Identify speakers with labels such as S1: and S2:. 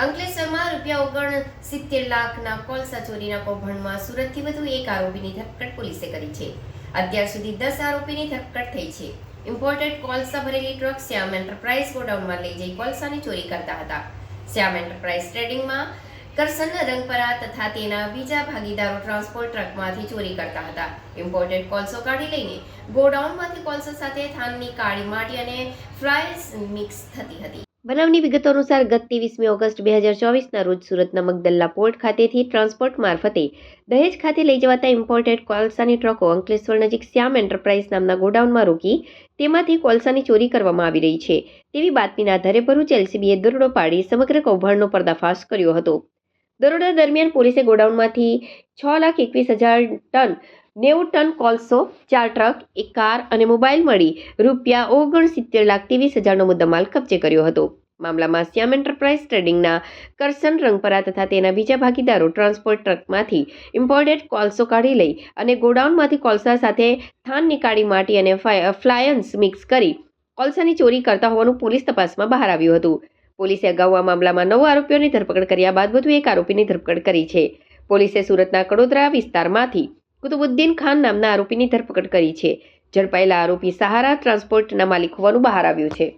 S1: અંકલેશ્વરમાં રૂપિયા ઓગણ સિત્તેર લાખના કોલસા ચોરીના કૌભાંડમાં સુરતથી વધુ એક આરોપીની ધરપકડ પોલીસે કરી છે. અત્યાર સુધી દસ આરોપીની ધરપકડ થઈ છે. ઇમ્પોર્ટેડ કોલસા ભરેલી ટ્રક શ્યામ એન્ટરપ્રાઇઝ ગોડાઉનમાં લઈ જઈ કોલસાની ચોરી કરતા હતા. શ્યામ એન્ટરપ્રાઇઝ ટ્રેડિંગમાં કરસન, રંગપરા તથા તેના બીજા ભાગીદારો ટ્રાન્સપોર્ટ ટ્રકમાંથી ચોરી કરતા હતા. ઇમ્પોર્ટેડ કોલસો કાઢી લઈને ગોડાઉનમાંથી કોલસો સાથે થાનની કાળી માટી અને ફ્રાઈસ મિક્સ થતી હતી. બનાવની વિગતો અનુસાર ગત ત્રેવીસમી ઓગસ્ટ બે હજાર ચોવીસના રોજ સુરતના મગદલ્લા પોર્ટ ખાતેથી ટ્રાન્સપોર્ટ મારફતે દહેજ ખાતે લઈ જવાતા ઇમ્પોર્ટેડ કોલસાની ટ્રકો અંકલેશ્વર નજીક શ્યામ એન્ટરપ્રાઇઝ નામના ગોડાઉનમાં રોકી તેમાંથી કોલસાની ચોરી કરવામાં આવી રહી છે. તેવી બાતમીના આધારે ભરૂચ એલસીબીએ દરોડો પાડી સમગ્ર કૌભાંડનો પર્દાફાશ કર્યો હતો. દરોડા દરમિયાન પોલીસે ગોડાઉનમાંથી છ લાખ એકવીસ હજાર ટન, નેવું ટન કોલસો, ચાર ટ્રક, એક કાર અને મોબાઈલ મળી રૂપિયા ઓગણસિત્તેર લાખ ત્રેવીસ હજારનો મુદ્દામાલ કબજે કર્યો હતો. મામલામાં શ્યામ એન્ટરપ્રાઇઝ ટ્રેડિંગના કરસન રંગપરા તથા તેના બીજા ભાગીદારો ટ્રાન્સપોર્ટ ટ્રકમાંથી ઇમ્પોર્ટેડ કોલસો કાઢી લઈ અને ગોડાઉનમાંથી કોલસા સાથે થાન નીકાળી માટી અને ફ્લાયન્સ મિક્સ કરી કોલસાની ચોરી કરતા હોવાનું પોલીસ તપાસમાં બહાર આવ્યું હતું. પોલીસે અગાઉ આ મામલામાં નવ આરોપીઓની ધરપકડ કર્યા બાદ વધુ એક આરોપીની ધરપકડ કરી છે. પોલીસે સુરતના કડોદરા વિસ્તારમાંથી કુતુબુદ્દીન ખાન નામના આરોપીની ધરપકડ કરી છે. ઝડપાયેલા આરોપી સહારા ટ્રાન્સપોર્ટના માલિક હોવાનું બહાર આવ્યું છે.